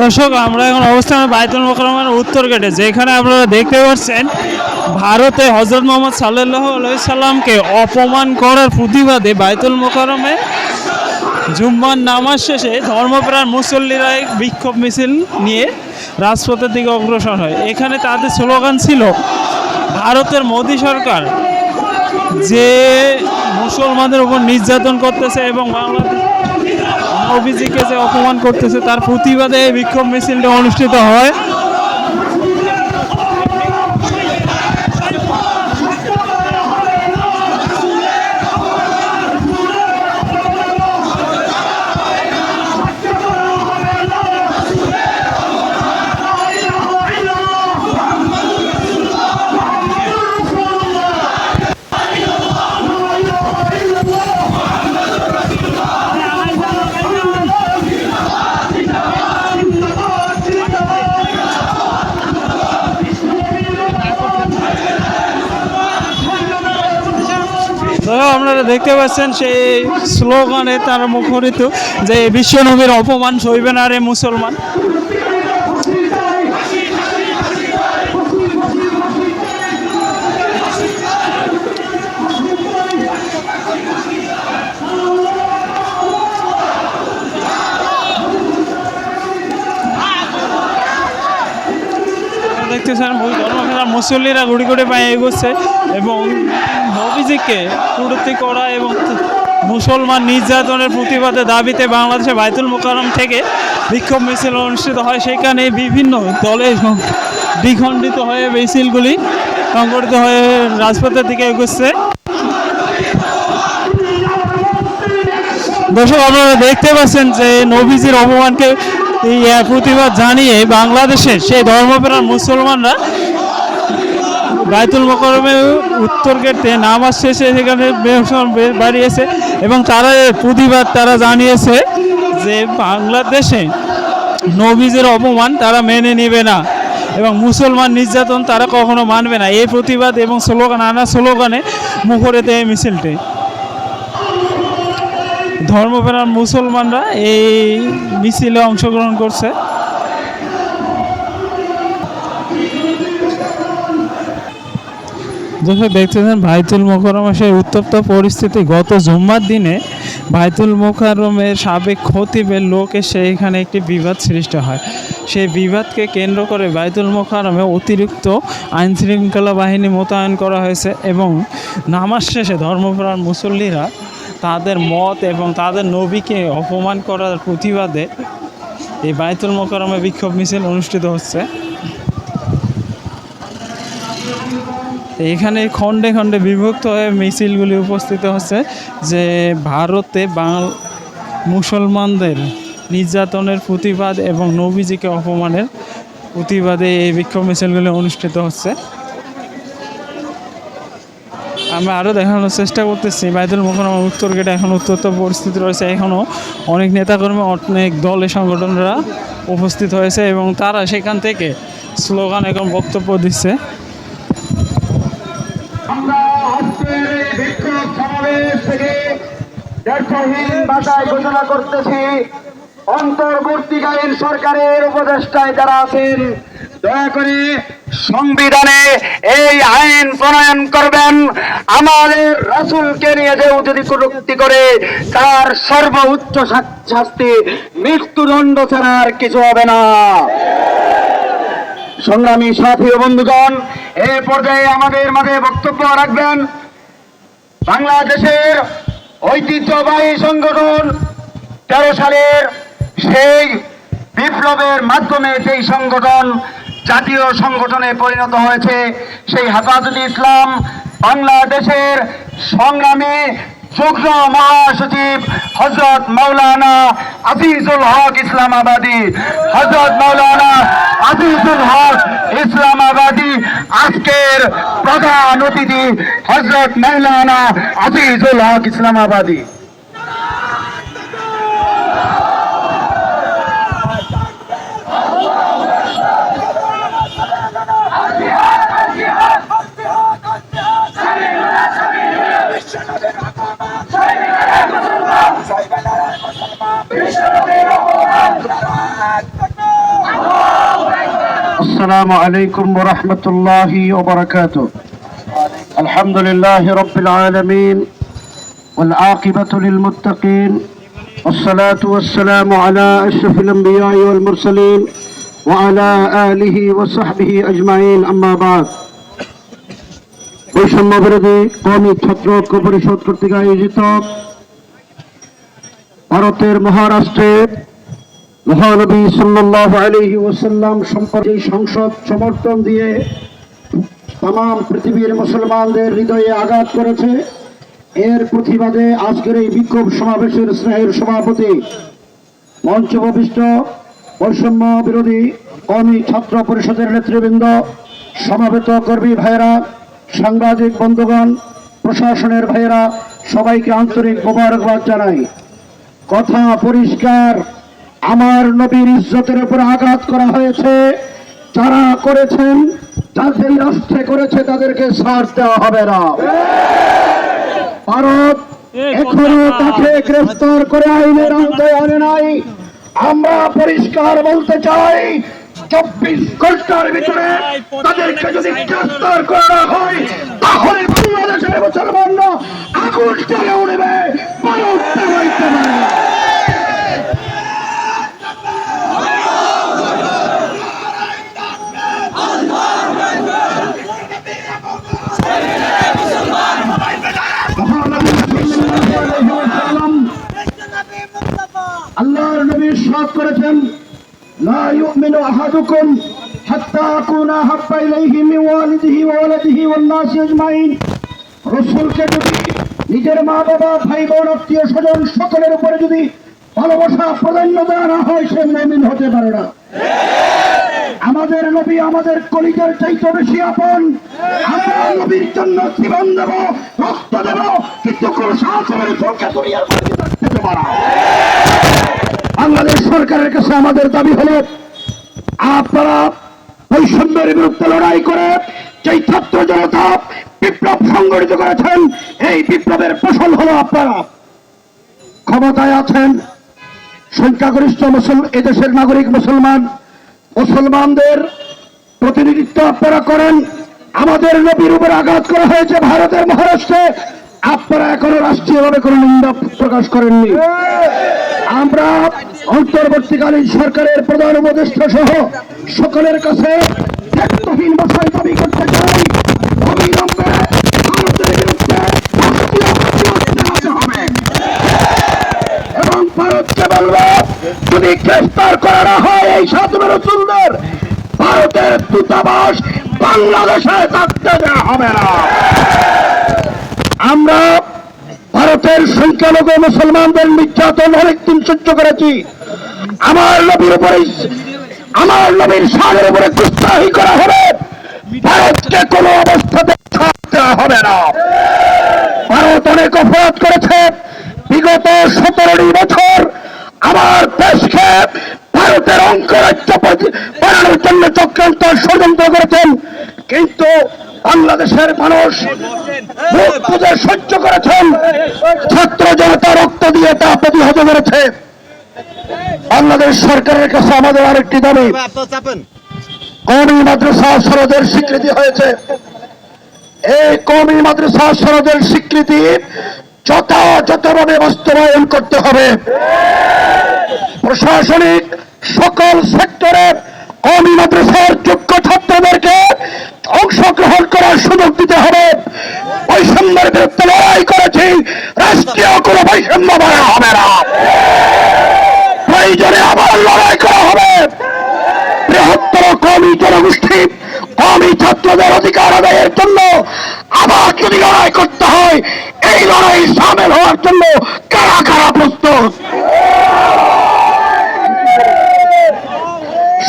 দর্শক, আমরা এখন অবস্থান বাইতুল মোকাররমের উত্তর গেটে, যেখানে আপনারা দেখতে পাচ্ছেন, ভারতে হজরত মোহাম্মদ সাল্লাহ সাল্লামকে অপমান করার প্রতিবাদে বাইতুল মোকাররমে জুম্মার নামাজ শেষে ধর্মপ্রাণ মুসল্লিরা বিক্ষোভ মিছিল নিয়ে রাজপথের দিকে অগ্রসর হয়। এখানে তাদের স্লোগান ছিল, ভারতের মোদী সরকার, যে মুসলমানদের উপর নির্যাতন করতেছে এবং বাংলাদেশ নবীজিকে যে অপমান করতেছে তার প্রতিবাদে বিক্ষোভ মিছিলটা অনুষ্ঠিত হয়। আপনারা দেখতে পাচ্ছেন সেই স্লোগানে তার মুখরিত যে বিশ্বনবীর অপমান সইবে না রে মুসলমান। দেখতেছেন বহু ধর্মঘেরা মুসল্লিরা গুড়ি গুড়ি পায়ে এগোচ্ছে এবং নবীজিকে কুরুতি করা এবং মুসলমান নির্যাতনের প্রতিবাদে দাবিতে বাংলাদেশে বাইতুল মোকাররম থেকে বিক্ষোভ মিছিল অনুষ্ঠিত হয়। সেখানে বিভিন্ন দলে দ্বিখণ্ডিত হয়ে মিছিলগুলি সংগঠিত হয়ে রাজপথের দিকে এগোচ্ছে। দর্শক, আপনারা দেখতে পাচ্ছেন যে নবীজির অপমানকে এই প্রতিবাদ জানিয়ে বাংলাদেশের সেই ধর্মপ্রাণ মুসলমানরা বাইতুল মোকরমে উত্তর গেটে নামাজ শেষে সেখানে বাড়িয়েছে এবং তারা প্রতিবাদ তারা জানিয়েছে যে বাংলাদেশে নবীজের অপমান তারা মেনে নেবে না এবং মুসলমান নির্যাতন তারা কখনো মানবে না। এই প্রতিবাদ এবং স্লোগান নানা স্লোগানে মুখরিত এই মিছিলটি। ধর্মপ্রাণ মুসলমানরা এই মিছিলে অংশগ্রহণ করছে। দর্শক, দেখতেছেন ভাইতুল মোকাররমের সেই উত্তপ্ত পরিস্থিতি। গত জুম্মার দিনে ভাইতুল মোকাররমের সাবেক খতিবের লোক এসে এখানে একটি বিবাদ সৃষ্টি হয়। সেই বিবাদকে কেন্দ্র করে বাইতুল মোকাররমে অতিরিক্ত আইন শৃঙ্খলা বাহিনী মোতায়েন করা হয়েছে এবং নামাজ শেষে ধর্মপ্রাণ মুসল্লিরা তাদের মত এবং তাদের নবীকে অপমান করার প্রতিবাদে এই বায়তুল মোকাররমে বিক্ষোভ মিছিল অনুষ্ঠিত হচ্ছে। এখানে খণ্ডে খণ্ডে বিভক্ত হয়ে মিছিলগুলি উপস্থিত হচ্ছে যে ভারতে বাংল মুসলমানদের নির্যাতনের প্রতিবাদ এবং নবীজিকে অপমানের প্রতিবাদে এই বিক্ষোভ মিছিলগুলি অনুষ্ঠিত হচ্ছে। আমরা আরও দেখানোর চেষ্টা করতেছি। বাইদুল মোকাররম উত্তর গেটে এখন উত্তপ্ত পরিস্থিতি রয়েছে। এখনও অনেক নেতাকর্মী, অনেক দলের সংগঠনরা উপস্থিত হয়েছে এবং তারা সেখান থেকে স্লোগান এবং বক্তব্য দিচ্ছে। ঘোষণা করতেছি। অন্তর্বর্তীকালীন সরকারের উপদেষ্টায় যারা আছেন দয়া করে সংবিধানে এই আইন প্রণয়ন করবেন। আমাদের রাসুলকে নিয়ে যে যদি কটূক্তি করে, তার সর্বোচ্চ শাস্তি মৃত্যুদণ্ড ছাড়া আর কিছু হবে না। সংগ্রামী সাথী ও বন্ধুগণ এই পর্যায়ে আমাদের মাঝে বক্তব্য রাখবেন বাংলাদেশের ঐতিহ্যবাহী সংগঠন তেরো সালের সেই বিপ্লবের মাধ্যমে সেই সংগঠন জাতীয় সংগঠনে পরিণত হয়েছে সেই হেফাজত ইসলাম বাংলাদেশের সংগ্রামী যুগ্ম মহাসচিব হজরত মৌলানা আজিজুল হক ইসলামাবাদী। হজরত মৌলানা আজিজুল হক ইসলামাবাদী আজকের প্রধান অতিথি হজরত মৌলানা আজিজুল হক ইসলামাবাদী। السلام عليكم ورحمة الله وبركاته الحمد لله رب العالمين والعاقبة للمتقين والصلاة والسلام على أشرف الأنبياء والمرسلين وعلى آله وصحبه أجمعين أما بعد বৈষম্য বিরোধী কৌমি ছাত্র ঐক্য পরিষদ কর্তৃক আয়োজিত ভারতের মহারাষ্ট্রের মহানবী সাল্লাহ আলহি ওসাল্লাম সম্পর্কে সংসদ সমর্থন দিয়ে তাম পৃথিবীর মুসলমানদের হৃদয়ে আঘাত করেছে। এর প্রতিবাদে আজকের এই বিক্ষোভ সমাবেশের স্নেহের সভাপতি মঞ্চভূষ্ট বৈষম্য বিরোধী কর্মী ছাত্র পরিষদের নেতৃবৃন্দ, সমাবেত কর্মী ভাইয়েরা, সাংবাদিক বন্ধুগণ, প্রশাসনের ভাইয়েরা, সবাইকে আন্তরিক মোবারকবাদ জানাই। কথা পরিষ্কার আমার নবীর ইজ্জতের উপর আঘাত করা হয়েছে। যারা করেছেন যাদের রাষ্ট্রে করেছে তাদেরকে ছাড় দেওয়া হবে না। ভারত এখনও তাকে গ্রেফতার করে আইনের আওতায় আনে নাই। আমরা পরিষ্কার বলতে চাই চব্বিশ ঘণ্টার ভিতরে তাদেরকে যদি গ্রেফতার করা হয় তাহলে বাংলাদেশের মুসলমানরা আগুন জ্বলে উঠবে পারে সাদ করেছেন নিজের মা বাবা ভাই বোন আত্মীয় স্বজন সকলের উপরে যদি ভালোবাসা, প্রাধান্য দেওয়া না হয়, সে মুমিন হতে পারে না। আমাদের নবী আমাদের কলিজার চাইতে বেশি আপন। আমরা নবীর জন্য জীবন দেব, রক্ত দেব, কিন্তু কোন বাংলাদেশ সরকারের কাছে আমাদের দাবি হলো, আপনারা বৈষম্যের বিরুদ্ধে লড়াই করে যেই ছাত্র জনতা বিপ্লব সংগঠিত করেছেন, এই বিপ্লবের ফসল হলো আপনারা। ক্ষমতায় আছেন সংখ্যাগরিষ্ঠ মুসল এদেশের নাগরিক মুসলমান, মুসলমানদের প্রতিনিধিত্ব আপনারা করেন। আমাদের নবীর উপর আঘাত করা হয়েছে ভারতের মহারাষ্ট্রে। আপনারা এখনও রাষ্ট্রীয়ভাবে কোনো নিন্দা প্রকাশ করেননি। আমরা অন্তর্বর্তীকালীন সরকারের প্রধান উপদেষ্টা সহ সকলের কাছে করতে চাই। এবং ভারতকে যদি করা হয় এই রসুলদের ভারতের দূতাবাস থাকতে হবে না। আমরা ভারতের সংখ্যালঘু মুসলমানদের নির্যাতন অনেকদিন সহ্য করেছি। আমার নবীর উপরে আমার নবীর সাগের উপরে গুস্তাহি করা হবে। ভারতকে কোনো অবস্থাতে ছাড় দেওয়া হবে না। ভারত অনেক অপরাধ করেছে। বিগত সতেরোটি বছর আমার দেশকে ভারতের অঙ্গরাজ্য পরি- বানানোর জন্য চক্রান্ত ষড়যন্ত্র করেছেন। বাংলাদেশের মানুষ মুখ সহ্য করেছেন। ছাত্র জনতা রক্ত দিয়ে তা প্রতিহত করেছে। বাংলাদেশ সরকারের কাছে আমাদের আরেকটি দাবি কমি মাদ্রাসা সরদের স্বীকৃতি হয়েছে। এই কমি মাদ্রাসা সনদের স্বীকৃতি যথাযথভাবে বাস্তবায়ন করতে হবে। প্রশাসনিক সকল সেক্টরে কমি মাদ্রাসার করার সুযোগ দিতে হবে। বৈষম্যের বিরুদ্ধে লড়াই করেছি। রাষ্ট্রীয় কোনো বৈষম্য মানা হবে না। প্রয়োজনে আবার লড়াই করা হবে। বৃহত্তর কমি জনগোষ্ঠী, কমি ছাত্রদের অধিকার আদায়ের জন্য আবার যদি লড়াই করতে হয়, এই লড়াই সামিল হওয়ার জন্য কারা কারা প্রস্তুত?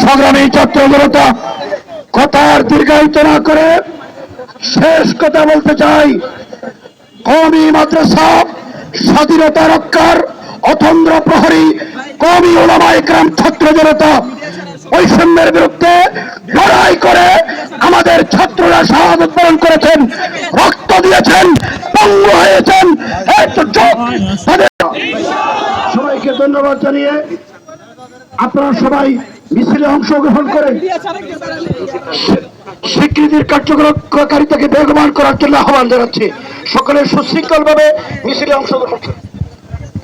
সংগ্রামী ছাত্র জনতা কথার দীর্ঘায়িত না করে শেষ কথা বলতে চাই। কমি মাদ্রাসা, স্বাধীনতা রক্ষার অতন্দ্র প্রহরী কমি ওলামা একরাম ছাত্র জনতা, বৈষম্যের বিরুদ্ধে লড়াই করে আমাদের ছাত্ররা শাহাদত বরণ করেছেন, রক্ত দিয়েছেন, পঙ্গু হয়েছেন। সবাইকে ধন্যবাদ জানিয়ে আপনারা সবাই মিছিলে অংশগ্রহণ করে স্বী- স্বীকৃতির কার্যকারিতাকে বেগবান করার জন্য আহ্বান জানাচ্ছি সকলে সুশৃঙ্খলভাবে মিছিলে অংশগ্রহণ।